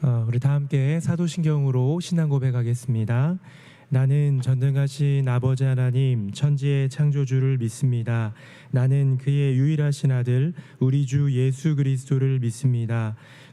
어, 우리 다 함께 사도신경으로 신앙 고백하겠습니다. 나는 전능하신 아버지 하나님 천지의 창조주를 믿습니다. 나는 그의 유일하신 아들 우리 주 예수 그리스도를 믿습니다.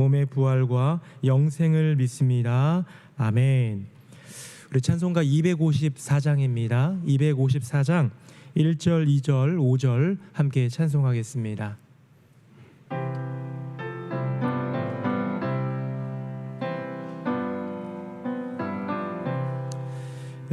몸의 부활과 영생을 믿습니다. 아멘. 우리 찬송가 254장입니다. 254장 1절, 2절, 5절 함께 찬송하겠습니다.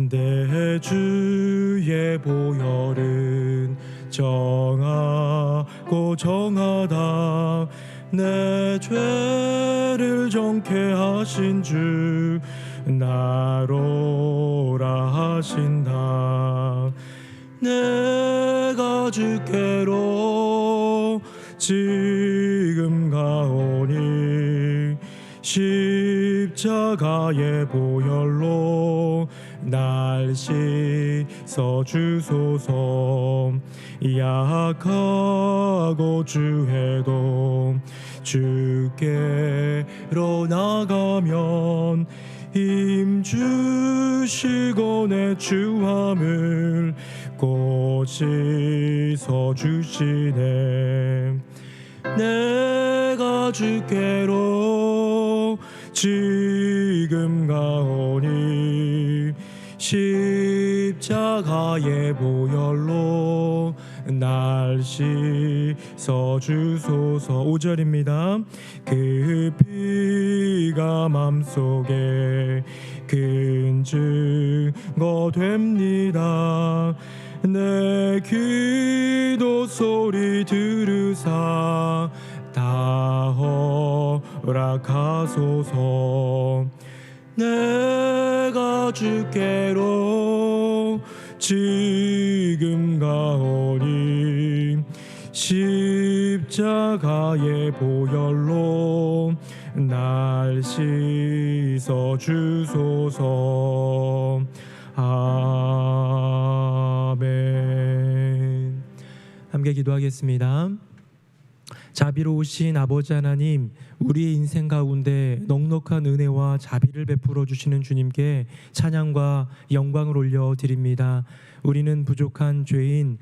내 주의 보혈은 정하고 정하다 내 죄를 정케 하신 주 나로라 하신다. 내가 주께로 지금 가오니 십자가의 보혈로 날 씻어 주소서. 약하고 주해도 주께로 나가면 힘 주시고 내 주함을 곧 씻어 주시네. 내가 주께로 지금 가오니 십자가의 보혈로 날 씻어 주소서 5절입니다. 그 피가 맘속에 큰 증거 됩니다. 내 기도 소리 들으사 다 허락하소서 내가 주께로 지금 가오니 십자가의 보혈로 날 씻어 주소서 아멘 함께 기도하겠습니다. 자비로우신 아버지 하나님, 우리의 인생 가운데 넉넉한 은혜와 자비를 베풀어 주시는 주님께 찬양과 영광을 올려 드립니다. 우리는 부족한 죄인,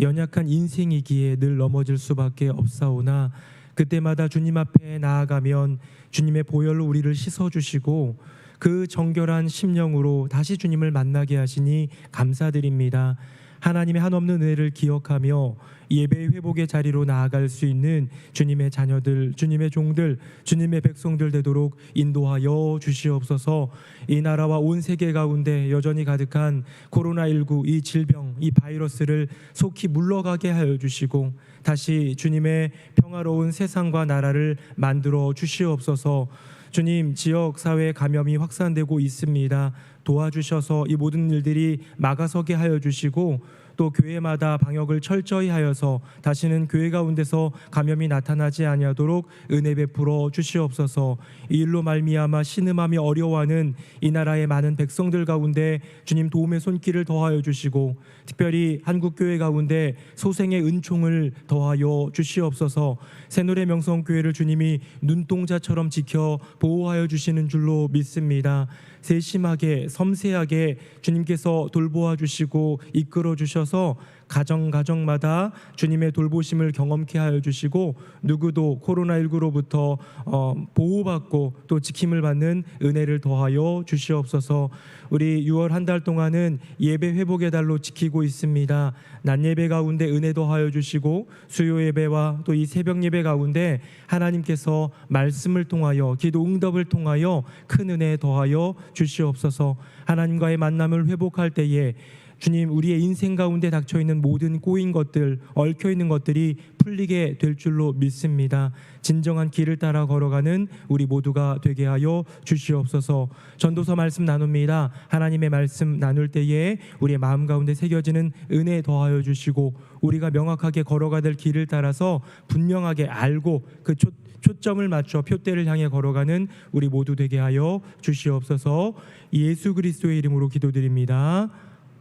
연약한 인생이기에 늘 넘어질 수밖에 없사오나 그때마다 주님 앞에 나아가면 주님의 보혈로 우리를 씻어 주시고 그 정결한 심령으로 다시 주님을 만나게 하시니 감사드립니다. 하나님의 한없는 은혜를 기억하며 예배의 회복의 자리로 나아갈 수 있는 주님의 자녀들, 주님의 종들, 주님의 백성들 되도록 인도하여 주시옵소서. 이 나라와 온 세계 가운데 여전히 가득한 코로나19 이 질병, 이 바이러스를 속히 물러가게 하여 주시고 다시 주님의 평화로운 세상과 나라를 만들어 주시옵소서. 주님 지역 사회 감염이 확산되고 있습니다. 도와주셔서 이 모든 일들이 막아서게 하여 주시고 또 교회마다 방역을 철저히 하여서 다시는 교회 가운데서 감염이 나타나지 아니하도록 은혜 베풀어 주시옵소서. 이 일로 말미암아 신음하며 어려워하는 이 나라의 많은 백성들 가운데 주님 도움의 손길을 더하여 주시고 특별히 한국 교회 가운데 소생의 은총을 더하여 주시옵소서. 새노래 명성 교회를 주님이 눈동자처럼 지켜 보호하여 주시는 줄로 믿습니다. 세심하게 섬세하게 주님께서 돌보아 주시고 이끌어 주셔서 가정 가정마다 주님의 돌보심을 경험케 하여 주시고 누구도 코로나19로부터 어, 보호받고 또 지킴을 받는 은혜를 더하여 주시옵소서. 우리 6월 한 달 동안은 예배 회복의 달로 지키고 있습니다. 낮 예배 가운데 은혜 더하여 주시고 수요 예배와 또 이 새벽 예배 가운데 하나님께서 말씀을 통하여 기도 응답을 통하여 큰 은혜 더하여 주시옵소서. 하나님과의 만남을 회복할 때에 주님 우리의 인생 가운데 닥쳐 있는 모든 꼬인 것들, 얽혀 있는 것들이 풀리게 될 줄로 믿습니다. 진정한 길을 따라 걸어가는 우리 모두가 되게 하여 주시옵소서. 전도서 말씀 나눕니다. 하나님의 말씀 나눌 때에 우리의 마음 가운데 새겨지는 은혜 더하여 주시고 우리가 명확하게 걸어가 될 길을 따라서 분명하게 알고 그 초, 초점을 맞춰 표대를 향해 걸어가는 우리 모두 되게 하여 주시옵소서. 예수 그리스도의 이름으로 기도드립니다.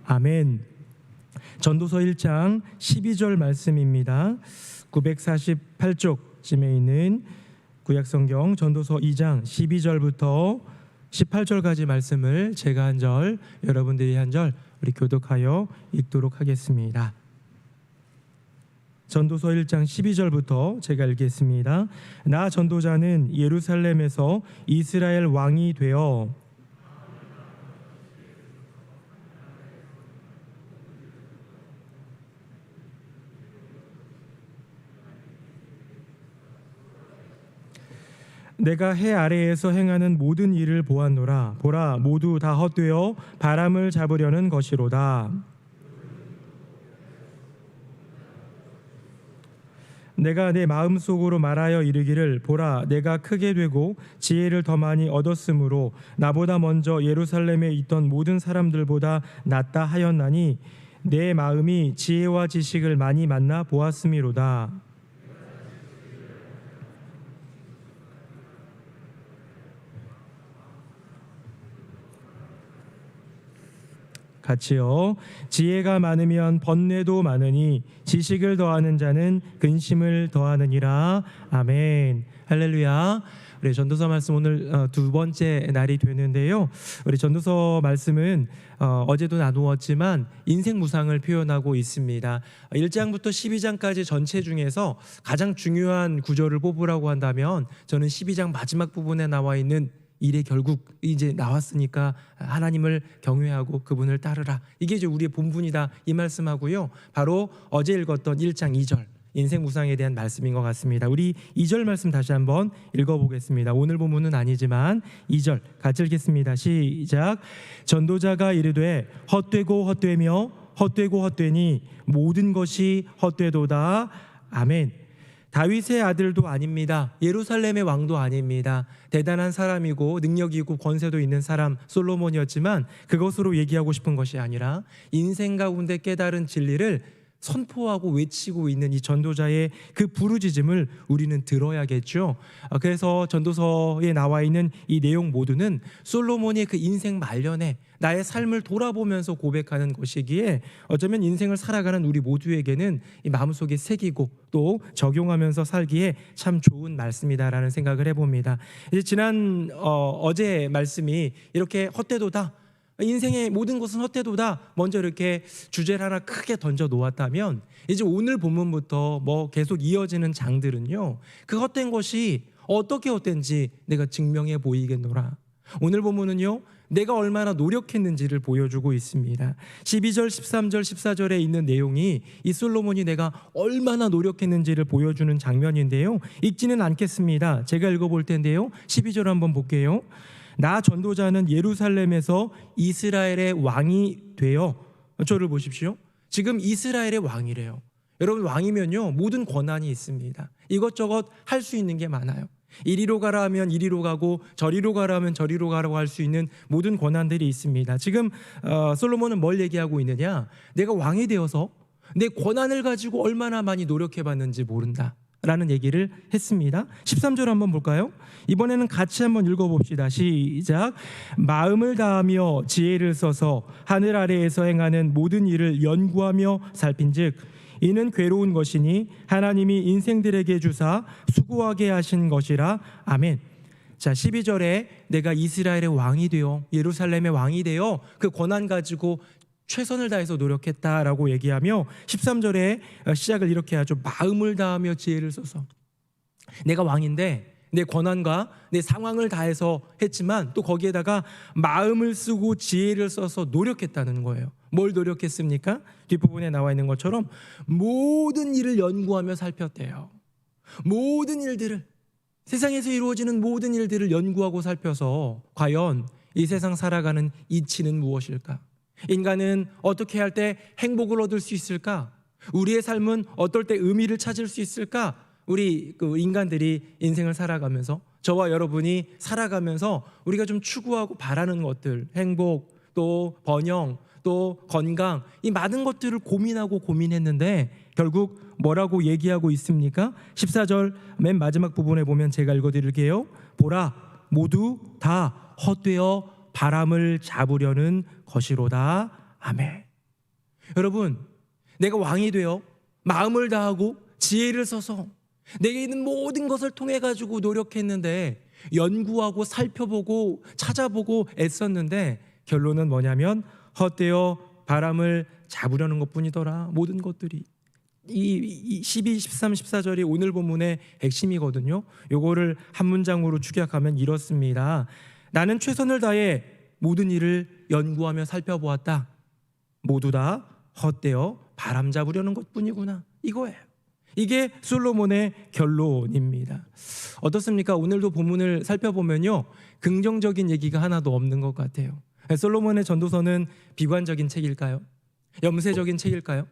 아멘. 전도서 1장 12절 말씀입니다. 948쪽쯤에 있는 구약 성경 전도서 2장 12절부터 18절까지 말씀을 제가 한 절, 여러분들이 한 절 우리 교독하여 읽도록 하겠습니다. 전도서 1장 12절부터 제가 읽겠습니다. 나 전도자는 예루살렘에서 이스라엘 왕이 되어 내가 해 아래에서 행하는 모든 일을 보았노라. 보라 모두 다 헛되어 바람을 잡으려는 것이로다. 내가 내 마음속으로 말하여 이르기를 보라 내가 크게 되고 지혜를 더 많이 얻었으므로 나보다 먼저 예루살렘에 있던 모든 사람들보다 낫다 하였나니 내 마음이 지혜와 지식을 많이 만나 보았음이로다 같이요. 지혜가 많으면 번뇌도 많으니 지식을 더하는 자는 근심을 더하느니라. 아멘. 할렐루야. 우리 전도서 말씀 오늘 어, 두 번째 날이 되는데요. 우리 전도서 말씀은 어, 어제도 나누었지만 인생 무상을 표현하고 있습니다. 1장부터 12장까지 전체 중에서 가장 중요한 구절을 뽑으라고 한다면 저는 12장 마지막 부분에 나와 있는 일의 결국 이제 나왔으니까 하나님을 경외하고 그분을 따르라. 이게 이제 우리의 본분이다. 이 말씀하고요. 바로 어제 읽었던 1장 2절 인생 무상에 대한 말씀인 것 같습니다. 우리 2절 말씀 다시 한번 읽어보겠습니다. 오늘 본문은 아니지만 2절 같이 읽겠습니다. 시작. 전도자가 이르되 헛되고 헛되며 헛되고 헛되니 모든 것이 헛되도다. 아멘. 다윗의 아들도 아닙니다. 예루살렘의 왕도 아닙니다. 대단한 사람이고 능력이고 권세도 있는 사람 솔로몬이었지만 그것으로 얘기하고 싶은 것이 아니라 인생 가운데 깨달은 진리를 선포하고 외치고 있는 이 전도자의 그 부르짖음을 우리는 들어야겠죠. 아, 그래서 전도서에 나와 있는 이 내용 모두는 솔로몬의 그 인생 말년에 나의 삶을 돌아보면서 고백하는 것이기에 어쩌면 인생을 살아가는 우리 모두에게는 이 마음속에 새기고 또 적용하면서 살기에 참 좋은 말씀이다라는 생각을 해봅니다. 이제 지난 어, 어제 말씀이 이렇게 헛되도다. 인생의 모든 것은 헛되도다. 먼저 이렇게 주제를 하나 크게 던져 놓았다면 이제 오늘 본문부터 뭐 계속 이어지는 장들은요. 그 헛된 것이 어떻게 헛된지 내가 증명해 보이겠노라. 오늘 본문은요. 내가 얼마나 노력했는지를 보여주고 있습니다. 12절, 13절, 14절에 있는 내용이 이 솔로몬이 내가 얼마나 노력했는지를 보여주는 장면인데요. 읽지는 않겠습니다. 제가 읽어볼 텐데요. 12절 한번 볼게요. 나 전도자는 예루살렘에서 이스라엘의 왕이 되어 저를 보십시오. 지금 이스라엘의 왕이래요. 여러분 왕이면요 모든 권한이 있습니다. 이것저것 할 수 있는 게 많아요. 이리로 가라 하면 이리로 가고 저리로 가라 하면 저리로 가라고 할 수 있는 모든 권한들이 있습니다. 지금 어, 솔로몬은 뭘 얘기하고 있느냐? 내가 왕이 되어서 내 권한을 가지고 얼마나 많이 노력해봤는지 모른다. 라는 얘기를 했습니다. 13절 한번 볼까요? 이번에는 같이 한번 읽어봅시다. 시작. 마음을 다하며 지혜를 써서 하늘 아래에서 행하는 모든 일을 연구하며 살핀 즉 이는 괴로운 것이니 하나님이 인생들에게 주사 수고하게 하신 것이라. 아멘. 자, 12절에 내가 이스라엘의 왕이 되어 예루살렘의 왕이 되어 그 권한 가지고 최선을 다해서 노력했다라고 얘기하며 13절에 시작을 이렇게 하죠. 마음을 다하며 지혜를 써서 내가 왕인데 내 권한과 내 상황을 다해서 했지만 또 거기에다가 마음을 쓰고 지혜를 써서 노력했다는 거예요. 뭘 노력했습니까? 뒷부분에 나와 있는 것처럼 모든 일을 연구하며 살폈대요. 모든 일들을 세상에서 이루어지는 모든 일들을 연구하고 살펴서 과연 이 세상 살아가는 이치는 무엇일까? 인간은 어떻게 할 때 행복을 얻을 수 있을까? 우리의 삶은 어떨 때 의미를 찾을 수 있을까? 우리 그 인간들이 인생을 살아가면서 저와 여러분이 살아가면서 우리가 좀 추구하고 바라는 것들, 행복, 또 번영, 또 건강, 이 많은 것들을 고민하고 고민했는데 결국 뭐라고 얘기하고 있습니까? 14절 맨 마지막 부분에 보면 제가 읽어 드릴게요. 보라, 모두 다 헛되어 바람을 잡으려는 것이로다. 아멘. 여러분, 내가 왕이 되어 마음을 다하고 지혜를 써서 내게 있는 모든 것을 통해 가지고 노력했는데 연구하고 살펴보고 찾아보고 애썼는데 결론은 뭐냐면 헛되어 바람을 잡으려는 것 뿐이더라. 모든 것들이 이 12, 13, 14절이 오늘 본문의 핵심이거든요. 요거를 한 문장으로 축약하면 이렇습니다. 나는 최선을 다해 모든 일을 연구하며 살펴보았다. 모두 다 헛되어 바람 잡으려는 것 뿐이구나. 이거예요. 이게 솔로몬의 결론입니다. 어떻습니까? 오늘도 본문을 살펴보면요. 긍정적인 얘기가 하나도 없는 것 같아요. 솔로몬의 전도서는 비관적인 책일까요? 염세적인 책일까요?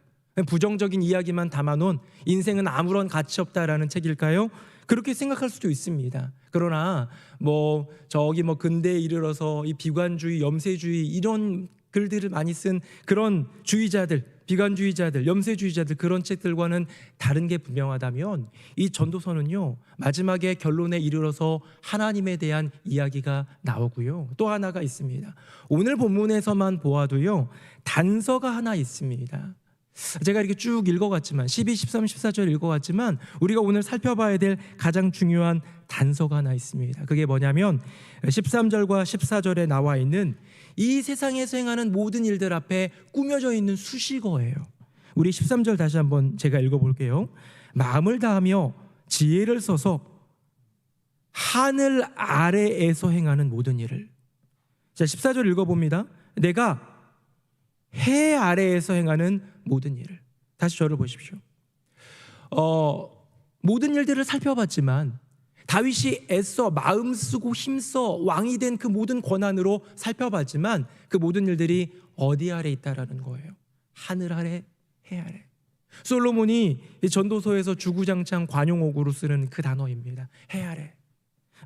부정적인 이야기만 담아놓은 인생은 아무런 가치 없다라는 책일까요? 그렇게 생각할 수도 있습니다. 그러나 뭐 저기 뭐 근대에 이르러서 이 비관주의, 염세주의 이런 글들을 많이 쓴 그런 주의자들, 비관주의자들, 염세주의자들 그런 책들과는 다른 게 분명하다면 이 전도서는요 마지막에 결론에 이르러서 하나님에 대한 이야기가 나오고요 또 하나가 있습니다. 오늘 본문에서만 보아도요 단서가 하나 있습니다. 제가 이렇게 쭉 읽어갔지만 12, 13, 14절 읽어갔지만 우리가 오늘 살펴봐야 될 가장 중요한 단서가 하나 있습니다. 그게 뭐냐면 13절과 14절에 나와 있는 이 세상에서 행하는 모든 일들 앞에 꾸며져 있는 수식어예요. 우리 13절 다시 한번 제가 읽어볼게요. 마음을 다하며 지혜를 써서 하늘 아래에서 행하는 모든 일을. 자, 14절 읽어봅니다. 내가 해 아래에서 행하는 모든 일을. 다시 저를 보십시오. 어, 모든 일들을 살펴봤지만 다윗이 애써 마음 쓰고 힘써 왕이 된 그 모든 권한으로 살펴봤지만 그 모든 일들이 어디 아래 있다라는 거예요. 하늘 아래, 해 아래. 솔로몬이 이 전도서에서 주구장창 관용어구로 쓰는 그 단어입니다. 해 아래.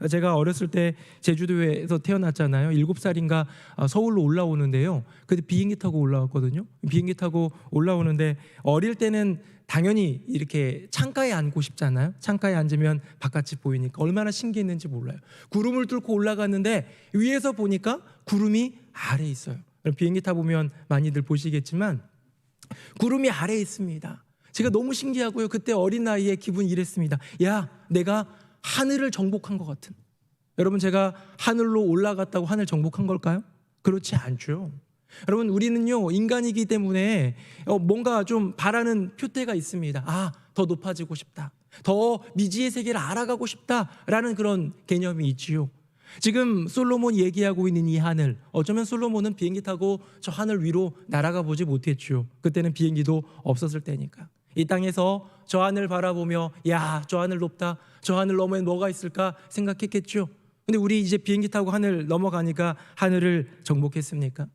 제가 어렸을 때 제주도에서 태어났잖아요. 일곱 살인가 서울로 올라오는데요. 그때 비행기 타고 올라왔거든요. 비행기 타고 올라오는데 어릴 때는 당연히 이렇게 창가에 앉고 싶잖아요. 창가에 앉으면 바깥이 보이니까 얼마나 신기했는지 몰라요. 구름을 뚫고 올라갔는데 위에서 보니까 구름이 아래 에 있어요. 비행기 타 보면 많이들 보시겠지만 구름이 아래 에 있습니다. 제가 너무 신기하고요. 그때 어린 나이에 기분 이랬습니다. 야, 내가 하늘을 정복한 것 같은. 여러분 제가 하늘로 올라갔다고 하늘 정복한 걸까요? 그렇지 않죠. 여러분 우리는요 인간이기 때문에 어, 뭔가 좀 바라는 표대가 있습니다. 아, 더 높아지고 싶다. 더 미지의 세계를 알아가고 싶다라는 그런 개념이 있지요. 지금 솔로몬 얘기하고 있는 이 하늘 어쩌면 솔로몬은 비행기 타고 저 하늘 위로 날아가 보지 못했죠. 그때는 비행기도 없었을 때니까. 이 땅에서 저 하늘 바라보며 야, 저 하늘 높다. 저 하늘 너머에 뭐가 있을까 생각했겠죠. 근데 우리 이제 비행기 타고 하늘 넘어가니까 하늘을 정복했습니까?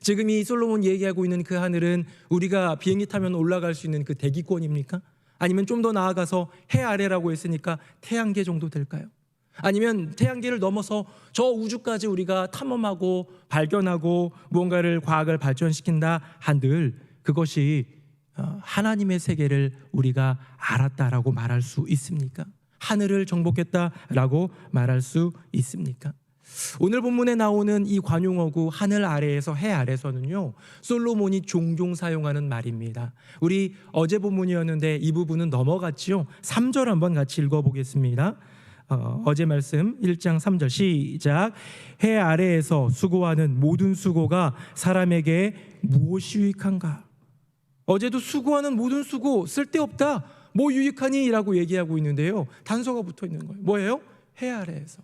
지금 이 솔로몬 얘기하고 있는 그 하늘은 우리가 비행기 타면 올라갈 수 있는 그 대기권입니까? 아니면 좀 더 나아가서 해 아래라고 했으니까 태양계 정도 될까요? 아니면 태양계를 넘어서 저 우주까지 우리가 탐험하고 발견하고 무언가를 과학을 발전시킨다 한들 그것이 어, 하나님의 세계를 우리가 알았다라고 말할 수 있습니까? 하늘을 정복했다라고 말할 수 있습니까? 오늘 본문에 나오는 이 관용어구 하늘 아래에서 해 아래서는요 솔로몬이 종종 사용하는 말입니다. 우리 어제 본문이었는데 이 부분은 넘어갔지요. 3절 한번 같이 읽어보겠습니다. 어, 어제 말씀 1장 3절 시작 해 아래에서 수고하는 모든 수고가 사람에게 무엇이 유익한가 어제도 수고하는 모든 수고 쓸데없다 뭐 유익하니라고 얘기하고 있는데요 단서가 붙어 있는 거예요 뭐예요 해 아래에서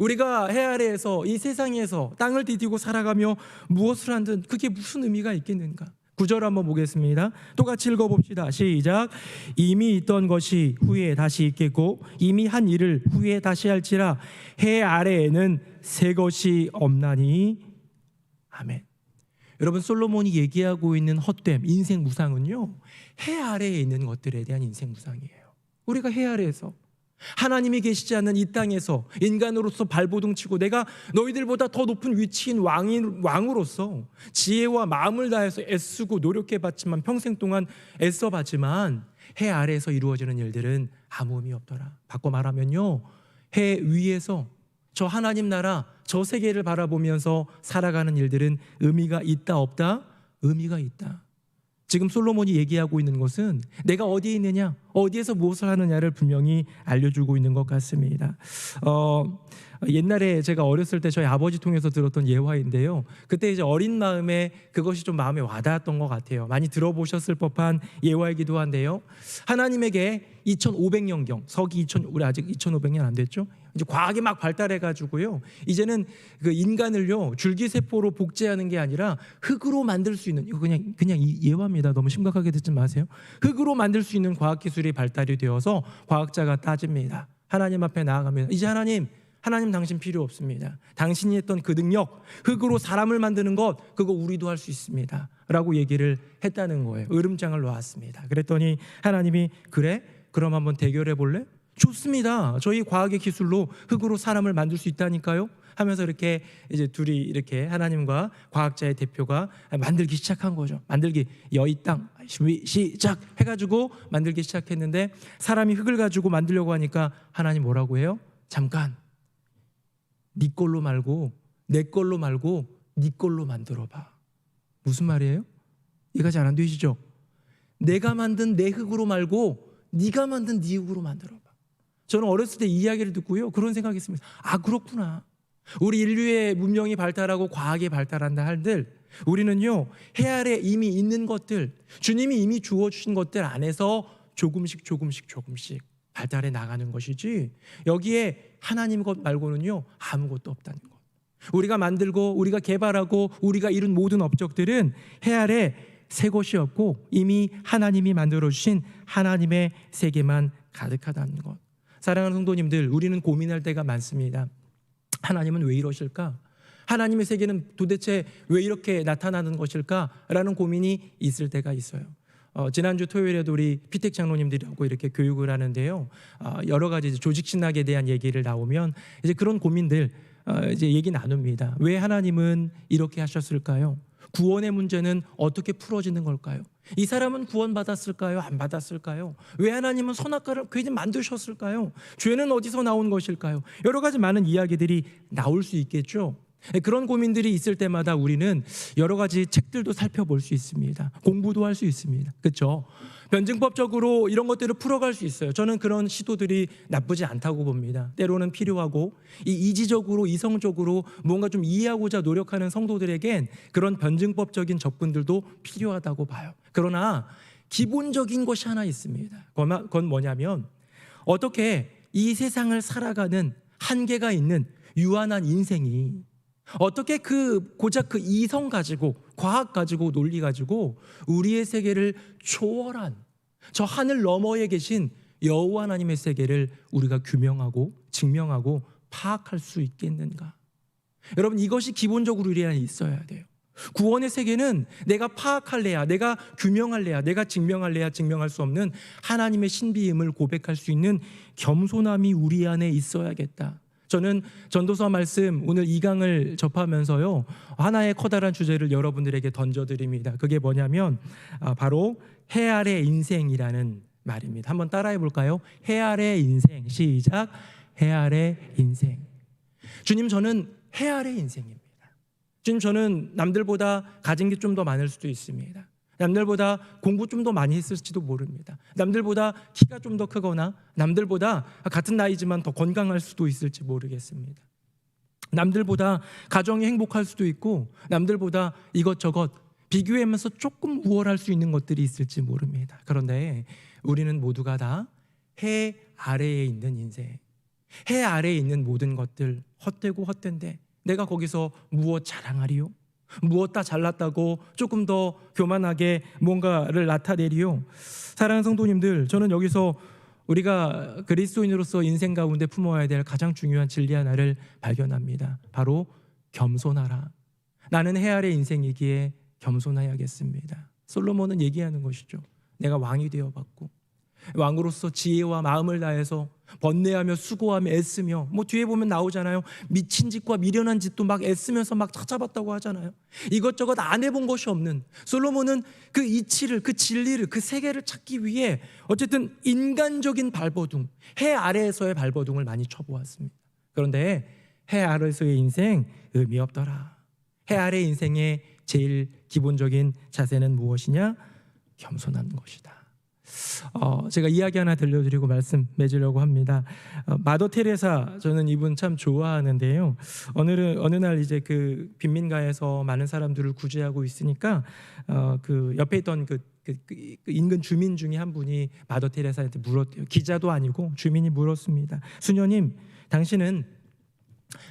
우리가 해 아래에서 이 세상에서 땅을 디디고 살아가며 무엇을 한든 그게 무슨 의미가 있겠는가? 구절 한번 보겠습니다. 똑같이 읽어봅시다. 시작. 이미 있던 것이 후에 다시 있겠고 이미 한 일을 후에 다시 할지라 해 아래에는 새 것이 없나니 아멘. 여러분 솔로몬이 얘기하고 있는 헛됨, 인생 무상은요. 해 아래에 있는 것들에 대한 인생 무상이에요. 우리가 해 아래에서 하나님이 계시지 않는 이 땅에서 인간으로서 발버둥 치고 내가 너희들보다 더 높은 위치인 왕인 왕으로서 지혜와 마음을 다해서 애쓰고 노력해 봤지만 평생 동안 애써 봤지만 해 아래에서 이루어지는 일들은 아무 의미 없더라. 바꿔 말하면요. 해 위에서 저 하나님 나라 저 세계를 바라보면서 살아가는 일들은 의미가 있다 없다? 의미가 있다. 지금 솔로몬이 얘기하고 있는 것은 내가 어디에 있느냐, 어디에서 무엇을 하느냐를 분명히 알려주고 있는 것 같습니다. 어, 옛날에 제가 어렸을 때 저희 아버지 통해서 들었던 예화인데요. 그때 이제 어린 마음에 그것이 좀 마음에 와닿았던 것 같아요. 많이 들어보셨을 법한 예화이기도 한데요. 하나님에게 2500년경, 서기 2000, 우리 아직 2500년 안 됐죠? 이제 과학이 막 발달해 가지고요. 이제는 그 인간을요 줄기세포로 복제하는 게 아니라 흑으로 만들 수 있는 이거 그냥 그냥 이 예화입니다. 너무 심각하게 듣지 마세요. 흑으로 만들 수 있는 과학 기술이 발달이 되어서 과학자가 따집니다. 하나님 앞에 나아가면 이제 하나님 하나님 당신 필요 없습니다. 당신이 했던 그 능력, 흙으로 사람을 만드는 것, 그거 우리도 할 수 있습니다. 라고 얘기를 했다는 거예요. 으름장을 놓았습니다. 그랬더니 하나님이 그래? 그럼 한번 대결해 볼래? 좋습니다. 저희 과학의 기술로 흙으로 사람을 만들 수 있다니까요. 하면서 이렇게 이제 둘이 이렇게 하나님과 과학자의 대표가 만들기 시작한 거죠. 만들기 여의 땅 시작 해가지고 만들기 시작했는데 사람이 흙을 가지고 만들려고 하니까 하나님 뭐라고 해요? 잠깐 네 걸로 말고 내 걸로 말고 네 걸로 만들어 봐. 무슨 말이에요? 이해가 잘 안 되시죠? 내가 만든 내 흙으로 말고 네가 만든 네 흙으로 만들어 봐. 저는 어렸을 때이 이야기를 듣고요. 그런 생각했습니다. 아, 그렇구나. 우리 인류의 문명이 발달하고 과학이 발달한다 할들 우리는요. 해 아래 이미 있는 것들, 주님이 이미 주어 주신 것들 안에서 조금씩 조금씩 조금씩 발달해 나가는 것이지 여기에 하나님 것 말고는요 아무것도 없다는 것. 우리가 만들고 우리가 개발하고 우리가 이룬 모든 업적들은 해 아래 새 것이 없고 이미 하나님이 만들어 주신 하나님의 세계만 가득하다는 것. 사랑하는 성도님들, 우리는 고민할 때가 많습니다. 하나님은 왜 이러실까? 하나님의 세계는 도대체 왜 이렇게 나타나는 것일까 라는 고민이 있을 때가 있어요. 어, 지난주 토요일에도 우리 피택 장로님들하고 이렇게 교육을 하는데요. 어, 여러 가지 조직 신학에 대한 얘기를 나오면 이제 그런 고민들 어, 이제 얘기 나눕니다. 왜 하나님은 이렇게 하셨을까요? 구원의 문제는 어떻게 풀어지는 걸까요? 이 사람은 구원받았을까요? 안 받았을까요? 왜 하나님은 선악과를 괜히 만드셨을까요? 죄는 어디서 나온 것일까요? 여러 가지 많은 이야기들이 나올 수 있겠죠. 그런 고민들이 있을 때마다 우리는 여러 가지 책들도 살펴볼 수 있습니다. 공부도 할 수 있습니다. 그렇죠? 변증법적으로 이런 것들을 풀어갈 수 있어요. 저는 그런 시도들이 나쁘지 않다고 봅니다. 때로는 필요하고 이 이지적으로 이성적으로 뭔가 좀 이해하고자 노력하는 성도들에겐 그런 변증법적인 접근들도 필요하다고 봐요. 그러나 기본적인 것이 하나 있습니다. 그건 뭐냐면 어떻게 이 세상을 살아가는 한계가 있는 유한한 인생이 어떻게 그 고작 그 이성 가지고 과학 가지고 논리 가지고 우리의 세계를 초월한 저 하늘 너머에 계신 여호와 하나님의 세계를 우리가 규명하고 증명하고 파악할 수 있겠는가? 여러분 이것이 기본적으로 우리 안에 있어야 돼요. 구원의 세계는 내가 파악할래야, 내가 규명할래야, 내가 증명할래야 증명할 수 없는 하나님의 신비임을 고백할 수 있는 겸손함이 우리 안에 있어야겠다. 저는 전도서 말씀 오늘 2강을 접하면서요 하나의 커다란 주제를 여러분들에게 던져드립니다. 그게 뭐냐면 아, 바로 해 아래 인생이라는 말입니다. 한번 따라해 볼까요? 해 아래 인생 시작 해 아래 인생. 주님 저는 해 아래 인생입니다. 주님 저는 남들보다 가진 게 좀 더 많을 수도 있습니다. 남들보다 공부 좀 더 많이 했을지도 모릅니다. 남들보다 키가 좀 더 크거나 남들보다 같은 나이지만 더 건강할 수도 있을지 모르겠습니다. 남들보다 가정이 행복할 수도 있고 남들보다 이것저것 비교하면서 조금 우월할 수 있는 것들이 있을지 모릅니다. 그런데 우리는 모두가 다 해 아래에 있는 인생, 해 아래에 있는 모든 것들 헛되고 헛된데 내가 거기서 무엇 자랑하리요? 무엇다 잘났다고 조금 더 교만하게 뭔가를 나타내리요. 사랑하는 성도님들, 저는 여기서 우리가 그리스도인으로서 인생 가운데 품어야 될 가장 중요한 진리 하나를 발견합니다. 바로 겸손하라. 나는 해 아래 인생이기에 겸손해야겠습니다. 솔로몬은 얘기하는 것이죠. 내가 왕이 되어 봤고 왕으로서 지혜와 마음을 다해서 번뇌하며 수고하며 애쓰며 뭐 뒤에 보면 나오잖아요. 미친 짓과 미련한 짓도 막 애쓰면서 막 찾아봤다고 하잖아요. 이것저것 안 해본 것이 없는 솔로몬은 그 이치를 그 진리를 그 세계를 찾기 위해 어쨌든 인간적인 발버둥 해 아래에서의 발버둥을 많이 쳐보았습니다. 그런데 해 아래에서의 인생 의미 없더라. 해 아래 인생의 제일 기본적인 자세는 무엇이냐? 겸손한 것이다. 어, 제가 이야기 하나 들려드리고 말씀 맺으려고 합니다. 어, 마더 테레사 저는 이분 참 좋아하는데요. 어느 어느 날 이제 그 빈민가에서 많은 사람들을 구제하고 있으니까 어, 그 옆에 있던 그, 그, 그 인근 주민 중에 한 분이 마더 테레사한테 물었대요. 기자도 아니고 주민이 물었습니다. 수녀님, 당신은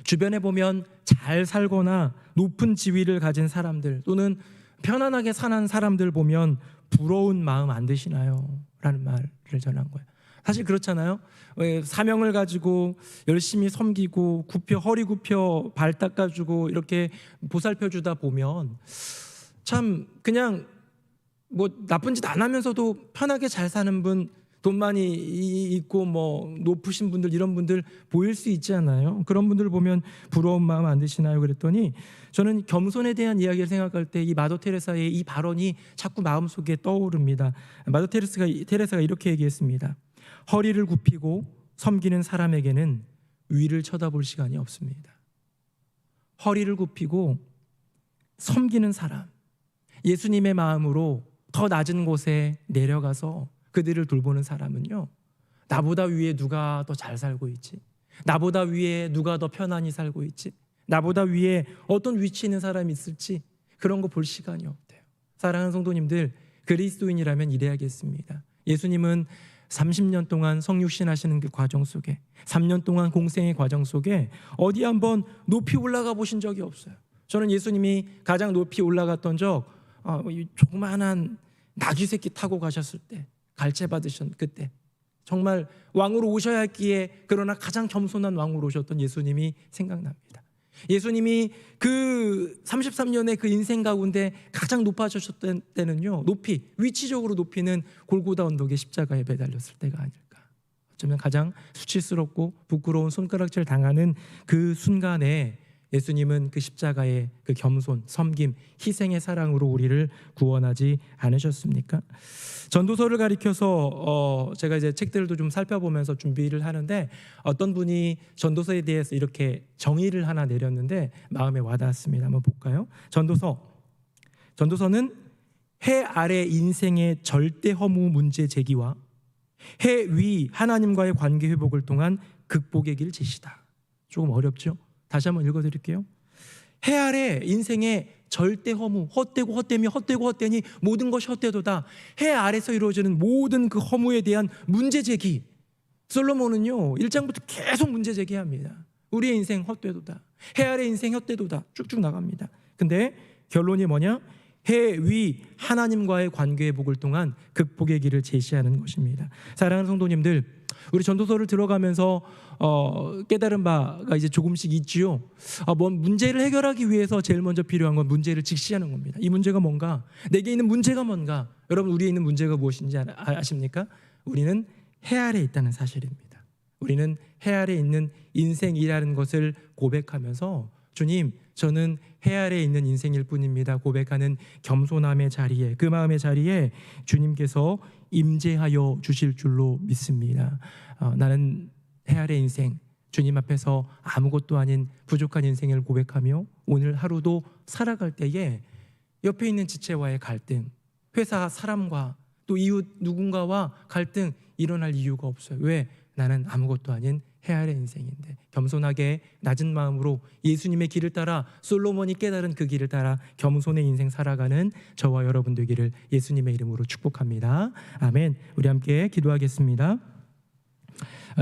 주변에 보면 잘 살거나 높은 지위를 가진 사람들 또는 편안하게 사는 사람들 보면 부러운 마음 안 드시나요? 라는 말을 전한 거예요. 사실 그렇잖아요. 왜 사명을 가지고 열심히 섬기고 굽혀 허리 굽혀 발 닦아주고 이렇게 보살펴 주다 보면 참 그냥 뭐 나쁜 짓 안 하면서도 편하게 잘 사는 분, 돈 많이 있고 뭐 높으신 분들 이런 분들 보일 수 있지 않아요? 그런 분들 보면 부러운 마음 안 드시나요? 그랬더니 저는 겸손에 대한 이야기를 생각할 때 이 마더 테레사의 이 발언이 자꾸 마음속에 떠오릅니다. 마더 테레사가 테레사가 이렇게 얘기했습니다. 허리를 굽히고 섬기는 사람에게는 위를 쳐다볼 시간이 없습니다. 허리를 굽히고 섬기는 사람, 예수님의 마음으로 더 낮은 곳에 내려가서 그들을 돌보는 사람은요. 나보다 위에 누가 더 잘 살고 있지? 나보다 위에 누가 더 편안히 살고 있지? 나보다 위에 어떤 위치에 있는 사람이 있을지 그런 거 볼 시간이 없대요. 사랑하는 성도님들, 그리스도인이라면 이래야겠습니다. 예수님은 30년 동안 성육신 하시는 그 과정 속에 3년 동안 공생의 과정 속에 어디 한번 높이 올라가 보신 적이 없어요. 저는 예수님이 가장 높이 올라갔던 적 어, 이 조그마한 나귀 새끼 타고 가셨을 때 갈채 받으신 그때 정말 왕으로 오셔야 했기에 그러나 가장 겸손한 왕으로 오셨던 예수님이 생각납니다. 예수님이 그 33년의 그 인생 가운데 가장 높아지셨던 때는요. 높이 위치적으로 높이는 골고다 언덕의 십자가에 매달렸을 때가 아닐까. 어쩌면 가장 수치스럽고 부끄러운 손가락질 당하는 그 순간에 예수님은 그 십자가의 그 겸손, 섬김, 희생의 사랑으로 우리를 구원하지 않으셨습니까? 전도서를 가리켜서 어 제가 이제 책들도 좀 살펴보면서 준비를 하는데 어떤 분이 전도서에 대해서 이렇게 정의를 하나 내렸는데 마음에 와닿았습니다. 한번 볼까요? 전도서 전도서는 해 아래 인생의 절대 허무 문제 제기와 해 위 하나님과의 관계 회복을 통한 극복의 길 제시다. 조금 어렵죠? 다시 한번 읽어드릴게요. 해 아래 인생의 절대 허무, 헛되고 헛되미, 헛되고 헛되니 모든 것이 헛되도다. 해 아래서 이루어지는 모든 그 허무에 대한 문제 제기. 솔로몬은요, 1장부터 계속 문제 제기합니다. 우리의 인생 헛되도다. 해 아래 인생 헛되도다. 쭉쭉 나갑니다. 근데 결론이 뭐냐? 해 위 하나님과의 관계 회복을 통한 극복의 길을 제시하는 것입니다. 사랑하는 성도님들, 우리 전도서를 들어가면서 어, 깨달은 바가 이제 조금씩 있지요. 아, 뭔 문제를 해결하기 위해서 제일 먼저 필요한 건 문제를 직시하는 겁니다. 이 문제가 뭔가? 내게 있는 문제가 뭔가? 여러분 우리에 있는 문제가 무엇인지 아, 아십니까? 우리는 해 아래 있다는 사실입니다. 우리는 해 아래 있는 인생이라는 것을 고백하면서 주님, 저는 해 아래 있는 인생일 뿐입니다. 고백하는 겸손함의 자리에 그 마음의 자리에 주님께서 임재하여 주실 줄로 믿습니다. 어, 나는 해 아래 인생 주님 앞에서 아무것도 아닌 부족한 인생을 고백하며 오늘 하루도 살아갈 때에 옆에 있는 지체와의 갈등, 회사 사람과 또 이웃 누군가와 갈등 일어날 이유가 없어요. 왜? 나는 아무것도 아닌 해 아래 인생인데 겸손하게 낮은 마음으로 예수님의 길을 따라 솔로몬이 깨달은 그 길을 따라 겸손의 인생 살아가는 저와 여러분 되기를 예수님의 이름으로 축복합니다. 아멘. 우리 함께 기도하겠습니다.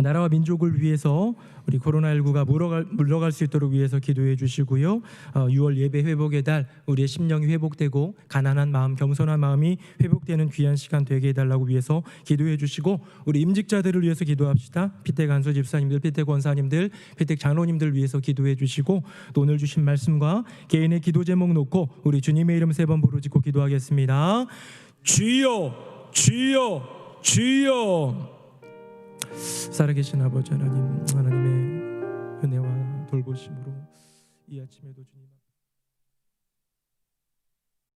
나라와 민족을 위해서 우리 코로나19가 물러갈, 물러갈 수 있도록 위해서 기도해 주시고요. 어, 6월 예배 회복의 달 우리의 심령이 회복되고 가난한 마음, 겸손한 마음이 회복되는 귀한 시간 되게 해달라고 위해서 기도해 주시고 우리 임직자들을 위해서 기도합시다. 피택 안수 집사님들, 피택 권사님들, 피택 장로님들 위해서 기도해 주시고 또 오늘 주신 말씀과 개인의 기도 제목 놓고 우리 주님의 이름 세 번 부르짖고 기도하겠습니다. 주여, 주여, 주여. 살아계신 아버지 하나님 하나님의 은혜와 돌보심으로 이 아침에도 주님